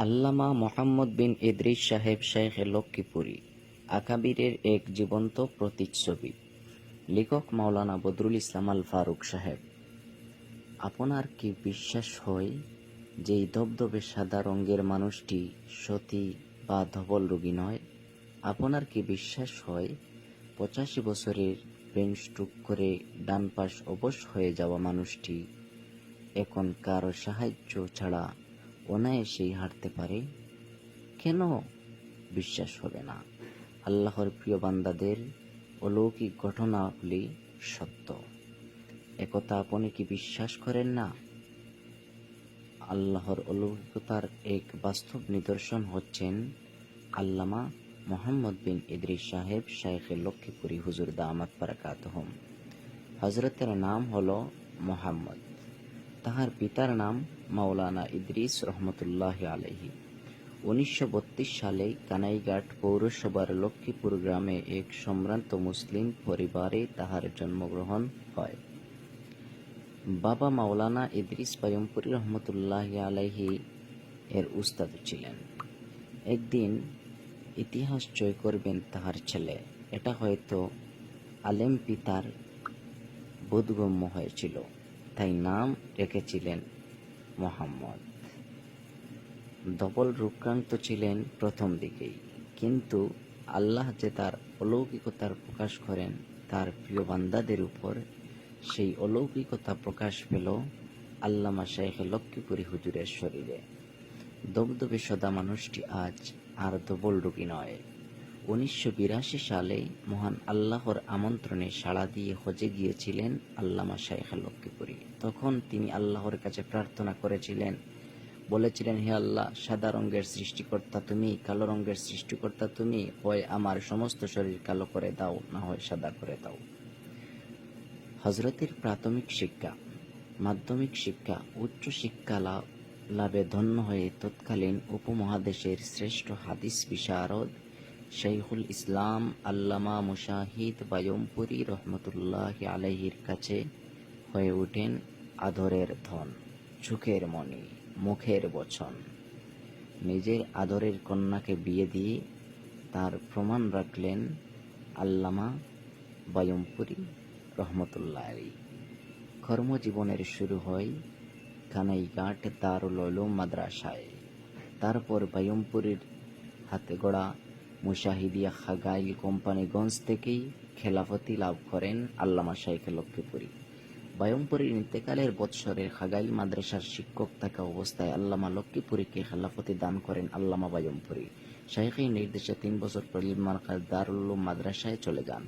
আল্লামা মোহাম্মদ বিন ইদ্রিস সাহেব শেখে লক্ষ্মীপুরী, আকাবিরের এক জীবন্ত প্রতিচ্ছবি। লেখক মাওলানা বদরুল ইসলাম আল ফারুক সাহেব, আপনার কি বিশ্বাস হয় যে এই ধবধবে সাদা রঙের মানুষটি সতী বা ধবল রোগী নয়? আপনার কি বিশ্বাস হয় পঁচাশি বছরের ব্রেন করে ডান পাশ অবশ হয়ে যাওয়া মানুষটি এখন কারও সাহায্য ছাড়া অনায়াসেই হাঁটতে পারে, কেন বিশ্বাস হবে না? আল্লাহর প্রিয় বান্দাদের অলৌকিক ঘটনাগুলি সত্য। একথা আপনি কি বিশ্বাস করেন না? আল্লাহর অলৌকিকতার এক বাস্তব নিদর্শন হচ্ছেন আল্লামা মোহাম্মদ বিন ইদ্রিস সাহেব, শাইখে লক্ষ্মীপুরী হুজুর দামাত বারাকাতহম। হজরতের নাম হলো মোহাম্মদ। তাহার পিতার নাম মাওলানা ইদ্রিস রহমতুল্লাহ আলহি উনিশশো বত্রিশ সালে কানাইঘাট পৌরসভার লক্ষ্মীপুর গ্রামে এক সম্ভ্রান্ত মুসলিম পরিবারে তাহার জন্মগ্রহণ হয়। বাবা মাওলানা ইদ্রিস পায়মপুরি রহমতুল্লাহ আলাইহি এর উস্তাদ ছিলেন। একদিন ইতিহাস জয় করবেন তাহার ছেলে। এটা হয়তো আলেম পিতার বোধগম্য হয়েছিল। তাই নাম রেখেছিলেন মোহাম্মদ। ধবল রূপক্রান্ত ছিলেন প্রথম দিকেই, কিন্তু আল্লাহ যে তার অলৌকিকতার প্রকাশ করেন, তার প্রিয় বান্দাদের উপর সেই অলৌকিকতা প্রকাশ পেল আল্লামা শেখ লক্ষ্মীপুরী হুজুরের শরীরে। দবদবে সদা মানুষটি আজ আর ধবল রোগী নয়। উনিশশো বিরাশি সালে মহান আল্লাহর আমন্ত্রণে সাড়া দিয়ে হজে গিয়েছিলেন আল্লামা শাইখ লক্ষ্মীপুরী। তখন তিনি আল্লাহর কাছে প্রার্থনা করেছিলেন, বলেছিলেন, হে আল্লাহ, সাদা রঙের সৃষ্টিকর্তা তুমি, কালো রঙের সৃষ্টিকর্তা তুমি, হয় আমার সমস্ত শরীর কালো করে দাও, না হয় সাদা করে দাও। হজরতের প্রাথমিক শিক্ষা, মাধ্যমিক শিক্ষা, উচ্চ শিক্ষা লাভ লাভে ধন্য হয়ে তৎকালীন উপমহাদেশের শ্রেষ্ঠ হাদিস বিশারদ শৈখুল ইসলাম আল্লামা মুশাহিদ বায়মপুরি রহমতুল্লাহ আলহির কাছে হয়ে ওঠেন আদরের ধন, চোখের মণি, মুখের বচন। নিজের আদরের কন্যাকে বিয়ে দিয়ে তার প্রমাণ রাখলেন আল্লামা বায়মপুরি রহমতুল্লাহ। আলী কর্মজীবনের শুরু হয় কানাইঘাট দারুল মাদ্রাসায়। তারপর বায়মপুরীর হাতে গড়া মুশাহিদিয়া খাগাইল কোম্পানিগঞ্জ থেকেই খেলাফতি লাভ করেন আল্লামা শাইখ লক্ষ্মীপুরী বায়মপুরীর ইন্তেকালের বৎসরের খাগাইল মাদ্রাসার শিক্ষক থাকা অবস্থায় আল্লামা লক্ষ্মীপুরীকে খেলাফতি দান করেন আল্লামা বায়মপুরী। শাইখের নির্দেশে তিন বছর পর মার্কাজ দারুল মাদ্রাসায় চলে যান।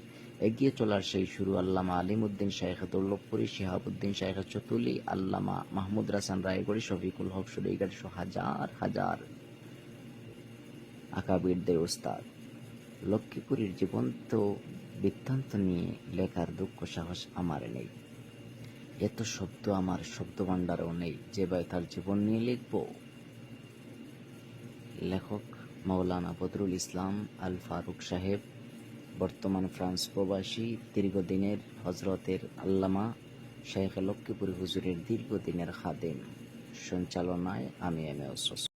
এগিয়ে চলার সেই শুরু আল্লামা আলিমুদ্দিন শাইখ দুর্লভপুরী শিহাবুদ্দিন শাইখ চতুলি, আল্লামা মাহমুদ রাসান রায়গড়ি, শফিকুল হক সুরেগার সহ হাজার হাজার আকাবিরদের ওস্তাদ। লক্ষ্মীপুরীর জীবন্ত বৃত্তান্ত নিয়ে লেখার দুঃখ সাহস আমার নেই। এত শব্দ আমার শব্দ ভাণ্ডারও নেই যেভাবে তার জীবন নিয়ে লিখব। লেখক মৌলানা বদরুল ইসলাম আল ফারুক সাহেব, বর্তমান ফ্রান্স প্রবাসী, দীর্ঘদিনের হজরতের আল্লামা শেখ লক্ষ্মীপুরী হুজুরের দীর্ঘদিনের খাদেম। সঞ্চালনায় আমি এম এ